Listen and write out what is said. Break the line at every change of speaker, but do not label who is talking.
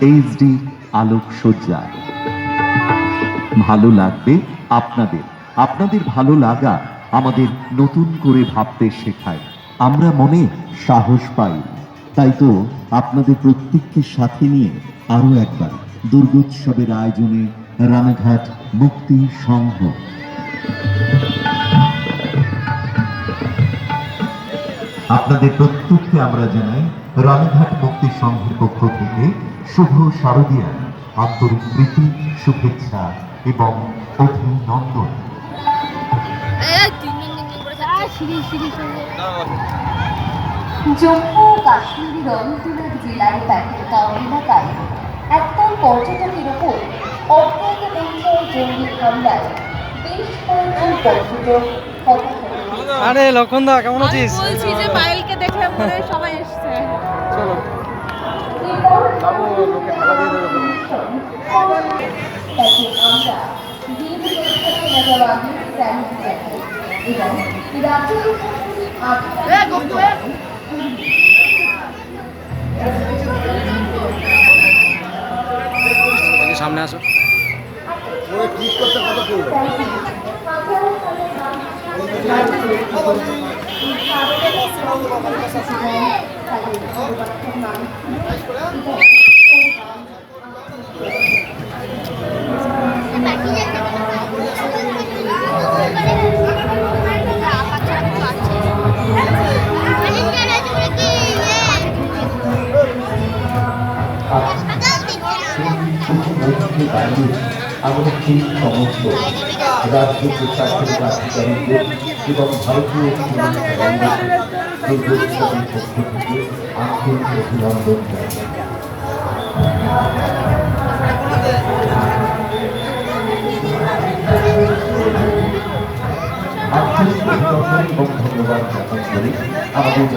HD আলোকসজ্জায় ভালো লাগবে আপনাদের। আপনাদের ভালো লাগা আমাদের নতুন করে ভাবতে শেখায়। আমরা মনে সাহস পাই। তাই তো আপনাদের প্রত্যেককে সাথে নিয়ে আরও একবার দুর্গোৎসবের আয়োজনে রানাঘাট মুক্তি সংঘ। আপনাদের প্রত্যেককে আমরা জানাই রানাঘাট মুক্তি সংঘের পক্ষ থেকে শুভ শারদীয়া আন্তরিক প্রীতি শুভেচ্ছা এবং অভিনন্দন।
জম্মু ও কাশ্মীরের অনন্তনাগ জেলার প্যাকেলগাঁও এলাকায় একদল পর্যটকের ওপর অজ্ঞাত জঙ্গি হামলায় বেশ কয়েকজন পর্যটক হতাহত।
আরে লক্ষণ দা কেমন আছিস?
বলছি যে পায়েলকে দেখলে মনে সবাই এসছে।
চলো।
এরপর
যাব লোকে খেলা দিয়ে দেবে আসো
আমাদের ঠিক সমস্ত রাজ্য প্রশাসনিক আধিকারিকদের এবং ভারতীয় দুর্গোৎসবের পক্ষ থেকে আন্তরিক অভিনন্দন আন্তরিক অভিনন্দন এবং ধন্যবাদ আমাদের